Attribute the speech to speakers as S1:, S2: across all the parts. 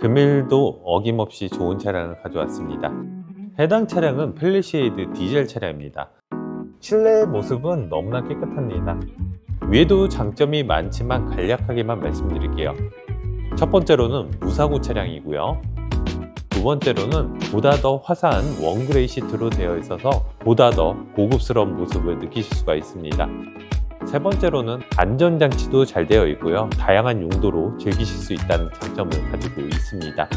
S1: 금일도 어김없이 좋은 차량을 가져왔습니다. 해당 차량은 펠리시에이드 디젤 차량입니다. 실내 모습은 너무나 깨끗합니다. 위에도 장점이 많지만 간략하게만 말씀드릴게요. 첫 번째로는 무사고 차량이고요. 두 번째로는 보다 더 화사한 원그레이 시트로 되어 있어서 보다 더 고급스러운 모습을 느끼실 수가 있습니다. 세 번째로는 안전장치도 잘 되어 있고요. 다양한 용도로 즐기실 수 있다는 장점을 가지고 있습니다.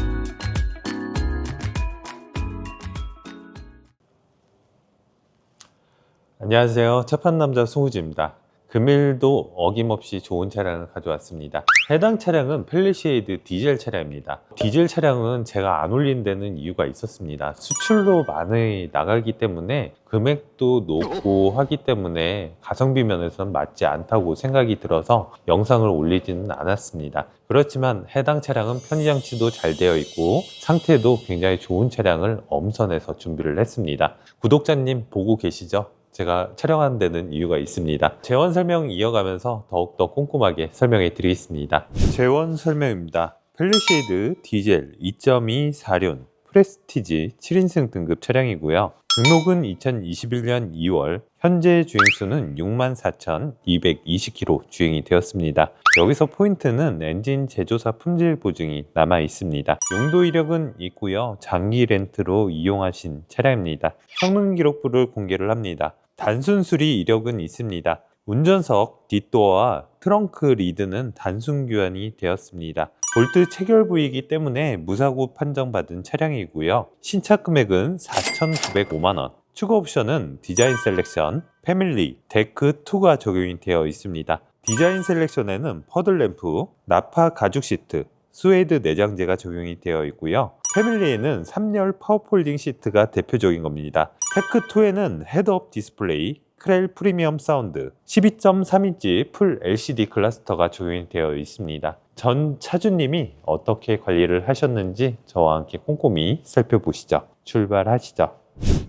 S1: 안녕하세요. 첫판 남자 송우지입니다. 금일도 어김없이 좋은 차량을 가져왔습니다. 해당 차량은 펠리시에이드 디젤 차량입니다. 디젤 차량은 제가 안 올린 데는 이유가 있었습니다. 수출로 많이 나가기 때문에 금액도 높고 하기 때문에 가성비 면에서는 맞지 않다고 생각이 들어서 영상을 올리지는 않았습니다. 그렇지만 해당 차량은 편의장치도 잘 되어 있고 상태도 굉장히 좋은 차량을 엄선해서 준비를 했습니다. 구독자님 보고 계시죠? 제가 촬영하는 데는 이유가 있습니다. 재원 설명 이어가면서 더욱더 꼼꼼하게 설명해 드리겠습니다. 재원 설명입니다. 펠리시에이드 디젤 2.2 4륜 프레스티지 7인승 등급 차량이고요. 등록은 2021년 2월, 현재 주행수는 64,220km 주행이 되었습니다. 여기서 포인트는 엔진 제조사 품질 보증이 남아 있습니다. 용도 이력은 있고요. 장기 렌트로 이용하신 차량입니다. 성능 기록부를 공개를 합니다. 단순 수리 이력은 있습니다. 운전석, 뒷도어와 트렁크 리드는 단순 교환이 되었습니다. 볼트 체결 부위이기 때문에 무사고 판정받은 차량이고요. 신차 금액은 4,905만 원. 추가 옵션은 디자인 셀렉션, 패밀리, 데크 2가 적용이 되어 있습니다. 디자인 셀렉션에는 퍼들 램프, 나파 가죽 시트, 스웨이드 내장재가 적용이 되어 있고요. 패밀리에는 3열 파워폴딩 시트가 대표적인 겁니다. 테크2에는 헤드업 디스플레이, 크렐 프리미엄 사운드, 12.3인치 풀 LCD 클러스터가 적용이 되어 있습니다. 전 차주님이 어떻게 관리를 하셨는지 저와 함께 꼼꼼히 살펴보시죠. 출발하시죠.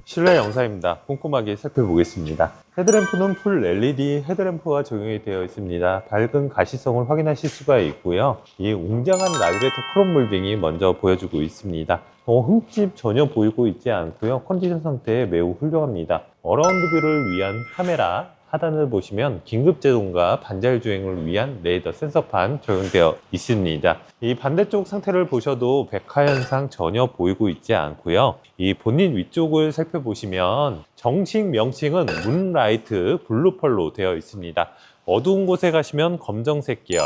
S1: 실내 영상입니다. 꼼꼼하게 살펴보겠습니다. 헤드램프는 풀 LED 헤드램프가 적용이 되어 있습니다. 밝은 가시성을 확인하실 수가 있고요. 이 웅장한 라디레이터 크롬 몰딩이 먼저 보여주고 있습니다. 어, 흠집 전혀 보이고 있지 않고요. 컨디션 상태 매우 훌륭합니다. 어라운드 뷰를 위한 카메라 하단을 보시면 긴급 제동과 반자율 주행을 위한 레이더 센서판 적용되어 있습니다. 이 반대쪽 상태를 보셔도 백화 현상 전혀 보이고 있지 않고요. 이 본인 위쪽을 살펴보시면 정식 명칭은 문라이트 블루펄로 되어 있습니다. 어두운 곳에 가시면 검정색 계열,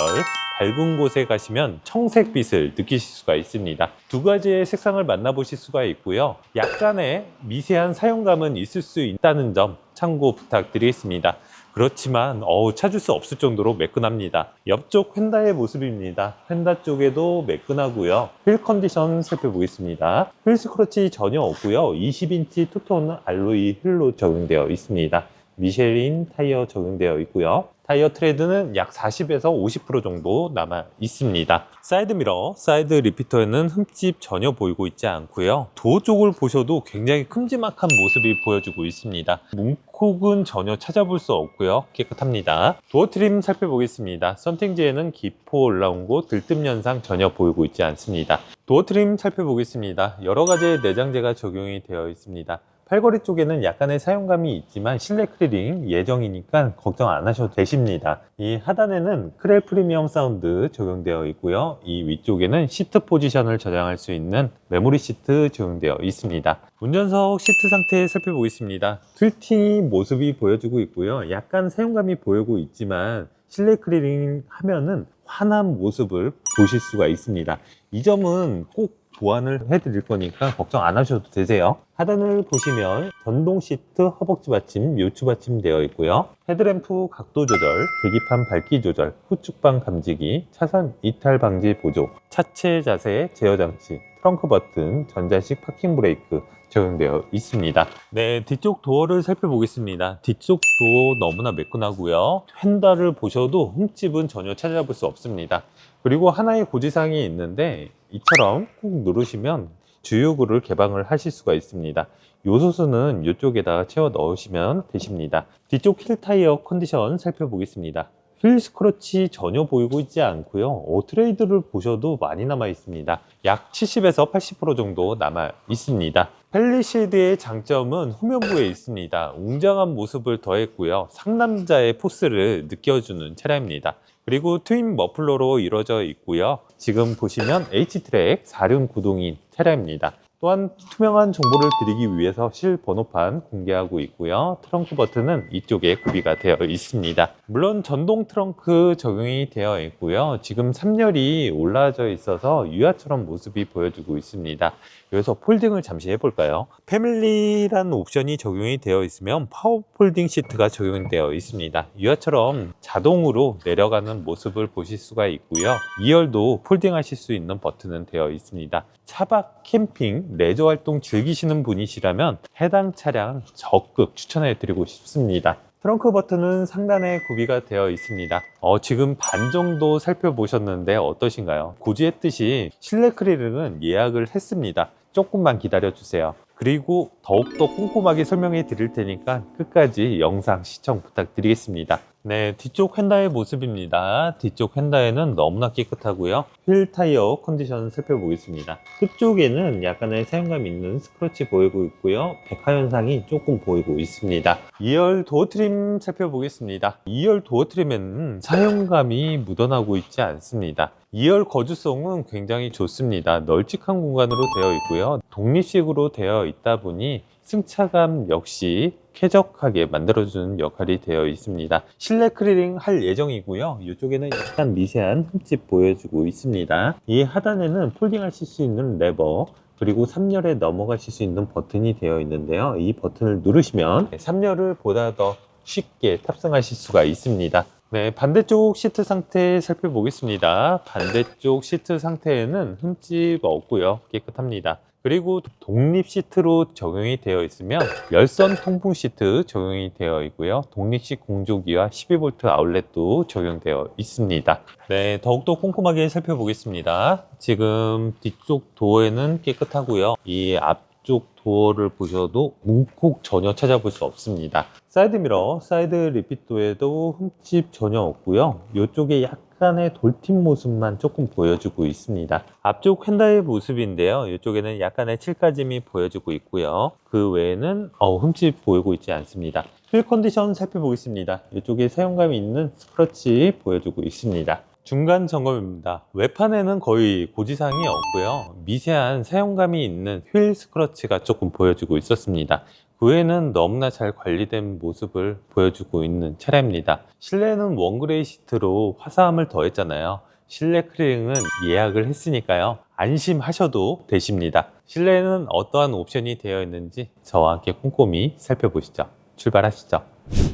S1: 밝은 곳에 가시면 청색빛을 느끼실 수가 있습니다. 두 가지의 색상을 만나보실 수가 있고요. 약간의 미세한 사용감은 있을 수 있다는 점 참고 부탁드리겠습니다. 그렇지만 어우, 찾을 수 없을 정도로 매끈합니다. 옆쪽 휀다의 모습입니다. 휀다 쪽에도 매끈하고요. 휠 컨디션 살펴보겠습니다. 휠 스크러치 전혀 없고요. 20인치 투톤 알로이 휠로 적용되어 있습니다. 미쉐린 타이어 적용되어 있고요. 타이어 트레드는 약 40에서 50% 정도 남아 있습니다. 사이드 미러, 사이드 리피터에는 흠집 전혀 보이고 있지 않고요. 도어 쪽을 보셔도 굉장히 큼지막한 모습이 보여주고 있습니다. 문콕은 전혀 찾아볼 수 없고요. 깨끗합니다. 도어 트림 살펴보겠습니다. 선팅지에는 기포 올라온 곳, 들뜸 현상 전혀 보이고 있지 않습니다. 도어 트림 살펴보겠습니다. 여러 가지의 내장재가 적용이 되어 있습니다. 팔걸이 쪽에는 약간의 사용감이 있지만 실내 크릴링 예정이니까 걱정 안 하셔도 되십니다. 이 하단에는 크렐 프리미엄 사운드 적용되어 있고요. 이 위쪽에는 시트 포지션을 저장할 수 있는 메모리 시트 적용되어 있습니다. 운전석 시트 상태 살펴보겠습니다. 퀼팅이 모습이 보여주고 있고요. 약간 사용감이 보이고 있지만 실내 크릴링 하면은 환한 모습을 보실 수가 있습니다. 이 점은 꼭 보완을 해드릴 거니까 걱정 안 하셔도 되세요. 하단을 보시면 전동 시트 허벅지 받침, 요추 받침 되어 있고요. 헤드램프 각도 조절, 계기판 밝기 조절, 후측방 감지기, 차선 이탈 방지 보조, 차체 자세 제어 장치, 트렁크 버튼, 전자식 파킹 브레이크 적용되어 있습니다. 네, 뒤쪽 도어를 살펴보겠습니다. 뒤쪽 도어 너무나 매끈하고요. 휀다를 보셔도 흠집은 전혀 찾아볼 수 없습니다. 그리고 하나의 고지사항이 있는데 이처럼 꾹 누르시면 주유구를 개방을 하실 수가 있습니다. 요소수는 이쪽에다가 채워 넣으시면 되십니다. 뒤쪽 힐 타이어 컨디션 살펴보겠습니다. 휠 스크러치 전혀 보이고 있지 않고요. 오트레이드를 보셔도 많이 남아 있습니다. 약 70에서 80% 정도 남아 있습니다. 펠리시드의 장점은 후면부에 있습니다. 웅장한 모습을 더했고요. 상남자의 포스를 느껴주는 차량입니다. 그리고 트윈 머플러로 이루어져 있고요. 지금 보시면 H트랙 4륜 구동인 차량입니다. 또한 투명한 정보를 드리기 위해서 실 번호판 공개하고 있고요. 트렁크 버튼은 이쪽에 구비가 되어 있습니다. 물론 전동 트렁크 적용이 되어 있고요. 지금 3열이 올라져 있어서 유아처럼 모습이 보여주고 있습니다. 여기서 폴딩을 잠시 해볼까요? 패밀리라는 옵션이 적용이 되어 있으면 파워 폴딩 시트가 적용되어 있습니다. 유아처럼 자동으로 내려가는 모습을 보실 수가 있고요. 2열도 폴딩 하실 수 있는 버튼은 되어 있습니다. 차박 캠핑, 레저 활동 즐기시는 분이시라면 해당 차량 적극 추천해 드리고 싶습니다. 트렁크 버튼은 상단에 구비가 되어 있습니다. 어, 지금 반 정도 살펴보셨는데 어떠신가요? 고지했듯이 실내 크릴링은 예약을 했습니다. 조금만 기다려 주세요. 그리고 더욱더 꼼꼼하게 설명해 드릴 테니까 끝까지 영상 시청 부탁드리겠습니다. 네, 뒤쪽 휀다의 모습입니다. 뒤쪽 휀다에는 너무나 깨끗하고요. 휠 타이어 컨디션 살펴보겠습니다. 끝쪽에는 약간의 사용감 있는 스크래치 보이고 있고요. 백화 현상이 조금 보이고 있습니다. 2열 도어 트림 살펴보겠습니다. 2열 도어 트림에는 사용감이 묻어나고 있지 않습니다. 2열 거주성은 굉장히 좋습니다. 널찍한 공간으로 되어 있고요. 독립식으로 되어 있다 보니 승차감 역시 쾌적하게 만들어주는 역할이 되어 있습니다. 실내 크릴링 할 예정이고요. 이쪽에는 약간 미세한 흠집 보여주고 있습니다. 이 하단에는 폴딩 하실 수 있는 레버 그리고 3열에 넘어가실 수 있는 버튼이 되어 있는데요. 이 버튼을 누르시면 3열을 보다 더 쉽게 탑승하실 수가 있습니다. 네, 반대쪽 시트 상태 살펴보겠습니다. 반대쪽 시트 상태에는 흠집 없고요. 깨끗합니다. 그리고 독립 시트로 적용이 되어 있으면 열선 통풍 시트 적용이 되어 있고요. 독립식 공조기와 12V 아울렛도 적용되어 있습니다. 네, 더욱더 꼼꼼하게 살펴보겠습니다. 지금 뒤쪽 도어에는 깨끗하고요. 이 앞쪽 도어를 보셔도 문콕 전혀 찾아볼 수 없습니다. 사이드 미러, 사이드 리핏도에도 흠집 전혀 없고요. 이쪽에 약 간의 돌팀 모습만 조금 보여주고 있습니다. 앞쪽 휀다의 모습인데요. 이쪽에는 약간의 칠까짐이 보여주고 있고요. 그 외에는 어, 흠집 보이고 있지 않습니다. 휠 컨디션 살펴보겠습니다. 이쪽에 사용감이 있는 스크러치 보여주고 있습니다. 중간 점검입니다. 외판에는 거의 고지사항이 없고요. 미세한 사용감이 있는 휠 스크러치가 조금 보여주고 있었습니다. 그 외에는 너무나 잘 관리된 모습을 보여주고 있는 차량입니다. 실내는 원그레이 시트로 화사함을 더했잖아요. 실내 크릴링은 예약을 했으니까요. 안심하셔도 되십니다. 실내에는 어떠한 옵션이 되어 있는지 저와 함께 꼼꼼히 살펴보시죠. 출발하시죠.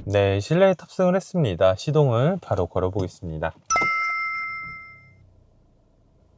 S1: 네, 실내에 탑승을 했습니다. 시동을 바로 걸어보겠습니다.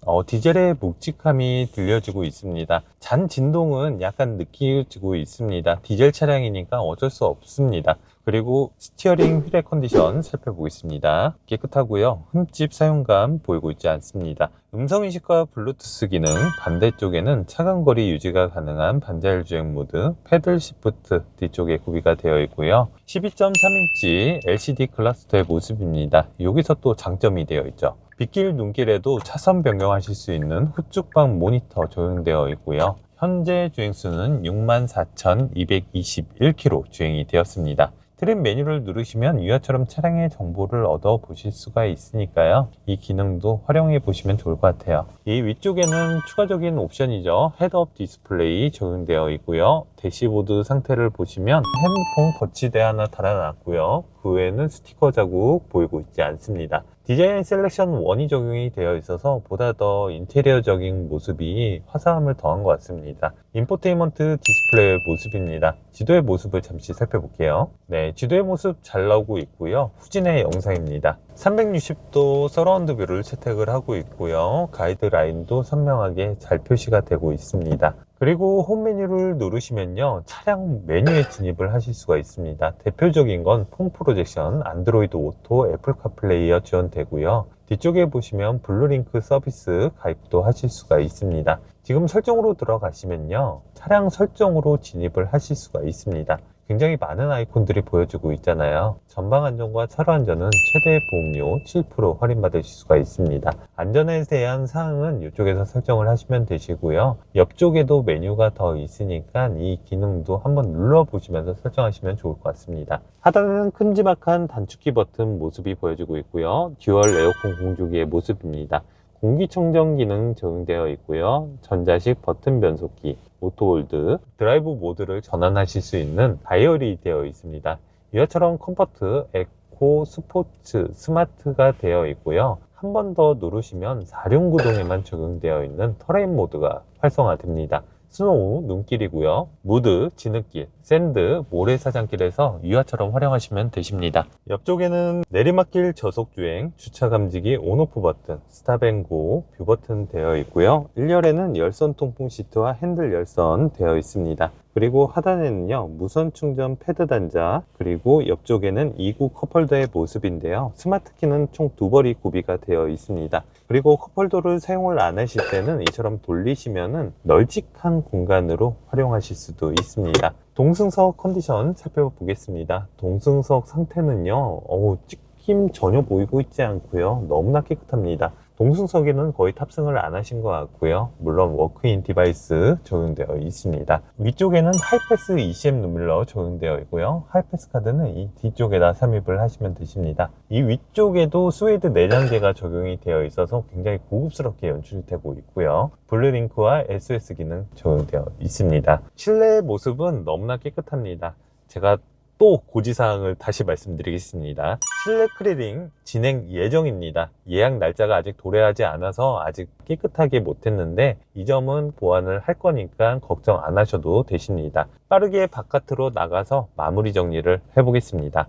S1: 어, 디젤의 묵직함이 들려지고 있습니다. 잔 진동은 약간 느껴지고 있습니다. 디젤 차량이니까 어쩔 수 없습니다. 그리고 스티어링 휠의 컨디션 살펴보겠습니다. 깨끗하고요. 흠집 사용감 보이고 있지 않습니다. 음성인식과 블루투스 기능, 반대쪽에는 차간 거리 유지가 가능한 반자율 주행 모드, 패들 시프트 뒤쪽에 구비가 되어 있고요. 12.3인치 LCD 클러스터의 모습입니다. 여기서 또 장점이 되어 있죠. 빗길 눈길에도 차선 변경하실 수 있는 후측방 모니터 적용되어 있고요. 현재 주행수는 64,221km 주행이 되었습니다. 트림 메뉴를 누르시면 유아처럼 차량의 정보를 얻어 보실 수가 있으니까요. 이 기능도 활용해 보시면 좋을 것 같아요. 이 위쪽에는 추가적인 옵션이죠. 헤드업 디스플레이 적용되어 있고요. 대시보드 상태를 보시면 핸드폰 거치대 하나 달아놨고요. 그 외에는 스티커 자국 보이고 있지 않습니다. 디자인 셀렉션 1이 적용이 되어 있어서 보다 더 인테리어적인 모습이 화사함을 더한 것 같습니다. 인포테인먼트 디스플레이의 모습입니다. 지도의 모습을 잠시 살펴볼게요. 네, 지도의 모습 잘 나오고 있고요. 후진의 영상입니다. 360도 서라운드 뷰를 채택을 하고 있고요. 가이드라인도 선명하게 잘 표시가 되고 있습니다. 그리고 홈 메뉴를 누르시면요 차량 메뉴에 진입을 하실 수가 있습니다 대표적인 건폰 프로젝션, 안드로이드 오토, 애플 카플레이어 지원되고요 뒤쪽에 보시면 블루링크 서비스 가입도 하실 수가 있습니다 지금 설정으로 들어가시면요 차량 설정으로 진입을 하실 수가 있습니다 굉장히 많은 아이콘들이 보여지고 있잖아요. 전방 안전과 차로 안전은 최대 보험료 7% 할인받으실 수가 있습니다. 안전에 대한 사항은 이쪽에서 설정을 하시면 되시고요. 옆쪽에도 메뉴가 더 있으니까 이 기능도 한번 눌러보시면서 설정하시면 좋을 것 같습니다. 하단에는 큼지막한 단축키 버튼 모습이 보여지고 있고요. 듀얼 에어컨 공조기의 모습입니다. 공기청정 기능 적용되어 있고요. 전자식 버튼 변속기, 오토홀드, 드라이브 모드를 전환하실 수 있는 다이얼이 되어 있습니다. 이것처럼 컴포트, 에코, 스포츠, 스마트가 되어 있고요. 한 번 더 누르시면 4륜구동에만 적용되어 있는 터레인 모드가 활성화됩니다. 스노우, 눈길이고요. 무드, 진흙길, 샌드, 모래사장길에서 이와처럼 활용하시면 되십니다. 옆쪽에는 내리막길 저속주행, 주차 감지기 온오프 버튼, 스탑앤고, 뷰 버튼 되어 있고요. 1열에는 열선 통풍 시트와 핸들 열선 되어 있습니다. 그리고 하단에는요 무선 충전 패드 단자 그리고 옆쪽에는 2구 컵홀더의 모습인데요. 스마트 키는 총 두 벌이 구비가 되어 있습니다. 그리고 컵홀더를 사용을 안 하실 때는 이처럼 돌리시면은 널찍한 공간으로 활용하실 수도 있습니다. 동승석 컨디션 살펴보겠습니다. 동승석 상태는요 어우 찍힘 전혀 보이고 있지 않고요. 너무나 깨끗합니다 동승석에는 거의 탑승을 안 하신 것 같고요. 물론 워크인 디바이스 적용되어 있습니다. 위쪽에는 하이패스 ECM 눈밀러 적용되어 있고요. 하이패스 카드는 이 뒤쪽에다 삽입을 하시면 되십니다. 이 위쪽에도 스웨이드 내장재가 적용이 되어 있어서 굉장히 고급스럽게 연출되고 있고요. 블루링크와 SOS 기능 적용되어 있습니다. 실내 모습은 너무나 깨끗합니다. 제가 또 고지사항을 다시 말씀드리겠습니다. 실내 클리닝 진행 예정입니다. 예약 날짜가 아직 도래하지 않아서 아직 깨끗하게 못했는데 이 점은 보완을 할 거니까 걱정 안 하셔도 되십니다. 빠르게 바깥으로 나가서 마무리 정리를 해보겠습니다.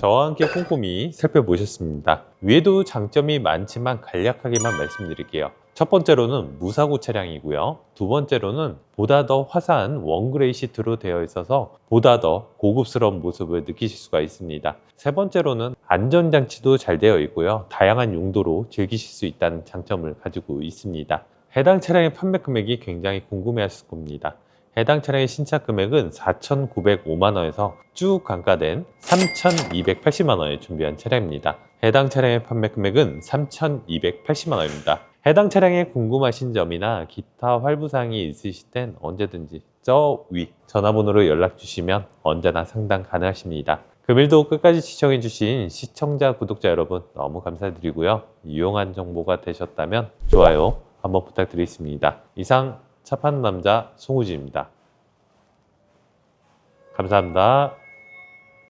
S1: 저와 함께 꼼꼼히 살펴보셨습니다. 위에도 장점이 많지만 간략하게만 말씀드릴게요. 첫 번째로는 무사고 차량이고요. 두 번째로는 보다 더 화사한 원그레이 시트로 되어 있어서 보다 더 고급스러운 모습을 느끼실 수가 있습니다. 세 번째로는 안전장치도 잘 되어 있고요. 다양한 용도로 즐기실 수 있다는 장점을 가지고 있습니다. 해당 차량의 판매 금액이 굉장히 궁금해 하실 겁니다. 해당 차량의 신차 금액은 4,905만 원에서 쭉 감가된 3,280만 원에 준비한 차량입니다. 해당 차량의 판매 금액은 3,280만 원입니다. 해당 차량에 궁금하신 점이나 기타 활부사항이 있으실 땐 언제든지 저 위 전화번호로 연락 주시면 언제나 상담 가능하십니다. 금일도 끝까지 시청해 주신 시청자, 구독자 여러분 너무 감사드리고요. 유용한 정보가 되셨다면 좋아요 한번 부탁드리겠습니다. 이상 차 파는 남자 송우진입니다. 감사합니다.